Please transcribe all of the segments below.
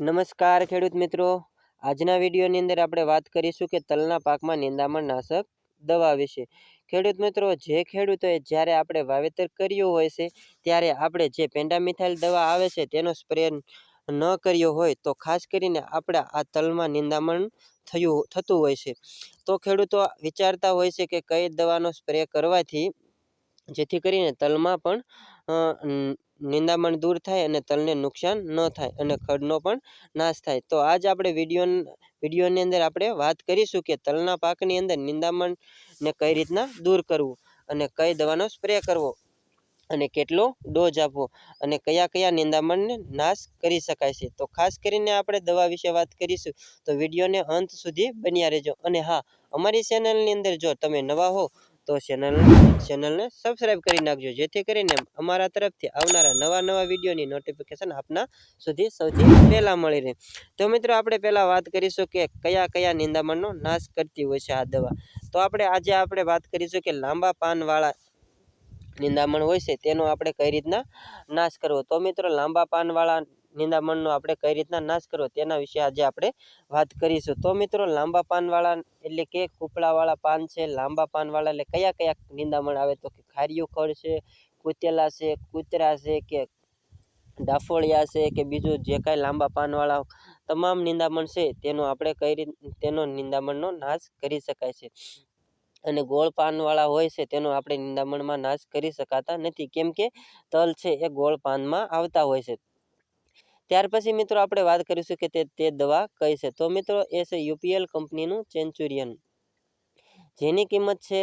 નમસ્કાર ખેડૂત મિત્રો. આજના વિડીયોની અંદર આપણે વાત કરીશું કે તલના પાકમાં નિંદામણ નાશક દવા વિશે. ખેડૂત મિત્રો, જે ખેડૂતોએ જ્યારે આપણે વાવેતર કર્યું હોય છે, ત્યારે આપણે જે પેન્ડામિથાઇલ દવા આવે છે, તેનો સ્પ્રે ન કર્યો હોય, તો ખાસ કરીને આપણે આ તલમાં નિંદામણ થયું, થતું હોય છે. તો ખેડૂતો વિચારતા હોય છે કે કઈ દવાનો સ્પ્રે કરવાથી, જેથી કરીને તલમાં પણ નિંદામણ દૂર થાય અને તલને નુકસાન ન થાય અને ખડનો પણ નાશ થાય. તો આજ આપણે વીડિયો વિડીયોની અંદર આપણે વાત કરીશું કે તલના પાકની અંદર નિંદામણને કઈ રીતના દૂર કરવું અને કઈ દવાનો સ્પ્રે કરવો અને કેટલો ડોઝ આપવો અને કયા કયા નિંદામણને નાશ કરી શકાય છે. તો ખાસ કરીને આપણે દવા વિશે વાત કરીશું તો વિડીયોને અંત સુધી બન્યા રહેજો. અને હા, અમારી ચેનલની અંદર જો તમે નવા હો તો ચેનલ ચેનલને સબસ્ક્રાઈબ કરી નાખજો. જેથી કરીને અમારા તરફથી આવનારા નવા નવા વિડીયોની નોટિફિકેશન આપના સુધી સૌથી પહેલાં મળી રહે. તો મિત્રો, આપણે પહેલાં વાત કરીશું કે કયા કયા નિંદામણનો નાશ કરતી હોય છે આ દવા. તો આપણે આજે આપણે વાત કરીશું કે લાંબા પાનવાળા નિંદામણ હોય છે, તેનો આપણે કઈ રીતના નાશ કરવો? તો મિત્રો, લાંબા પાનવાળા નિંદામણનો આપણે કઈ રીતના નાશ કરવો તેના વિશે આજે આપણે વાત કરીશું. તો મિત્રો, લાંબા પાનવાળા એટલે કે કૂપળાવાળા પાન છે. લાંબા પાનવાળા એટલે કયા કયા નિંદામણ આવે? તો કે ખારિયું ખડ છે, કુતેલા છે, કૂતરા છે કે ડાફોળિયા છે કે બીજું જે કાંઈ લાંબા પાનવાળા તમામ નિંદામણ છે, તેનો આપણે કઈ રીત, તેનો નિંદામણનો નાશ કરી શકાય છે. અને ગોળ પાનવાળા હોય છે, તેનો આપણે નિંદામણમાં નાશ કરી શકાતા નથી. કેમ કે તલ છે એ ગોળ પાનમાં આવતા હોય છે. ત્યાર પછી મિત્રો આપણે વાત કરીશું કે તે તે દવા કઈ છે? તો મિત્રો એ છે યુપીએલ કંપનીનું સેન્ચુરિયન જેની કિંમત છે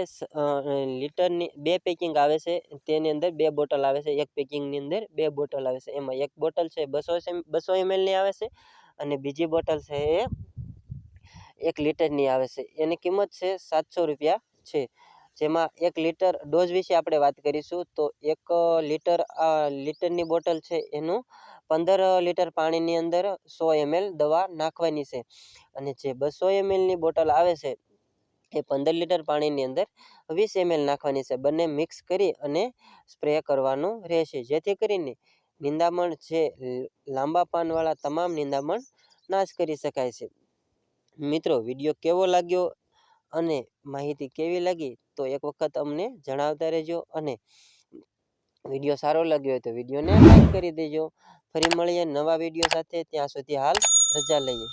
લીટરની બે પેકિંગ આવે છે. તેની અંદર બે બોટલ આવે છે. એક પેકિંગની અંદર બે બોટલ આવે છે. એમાં એક બોટલ છે બસો બસો એમએલની આવે છે અને બીજી બોટલ છે એ એક લીટરની આવે છે. એની કિંમત છે સાતસો રૂપિયા છે. જેમાં એક લીટર ડોઝ વિશે આપણે વાત કરીશું, તો એક લીટર લીટરની બોટલ છે એનું પંદર લીટર પાણીની અંદર સો એમએલ દવા નાખવાની છે. અને જે બસો એમએલની બોટલ આવે છે, એ પંદર લીટર પાણીની અંદર વીસ એમએલ નાખવાની છે. બંને મિક્સ કરી અને સ્પ્રે કરવાનું રહેશે. જેથી કરીને નિંદામણ છે લાંબા પાનવાળા તમામ નિંદામણ નાશ કરી શકાય છે. મિત્રો, વીડિયો કેવો લાગ્યો? અને માહિતી કેવી લાગી તો એક વખત અમને જણાવતા રહેજો અને વીડિયો સારો લાગ્યો હોય તો વિડીયોને લાઈક કરી દેજો. ફરી મળીએ નવા વીડિયો સાથે. ત્યાં સુધી હાલ રજા લઈએ.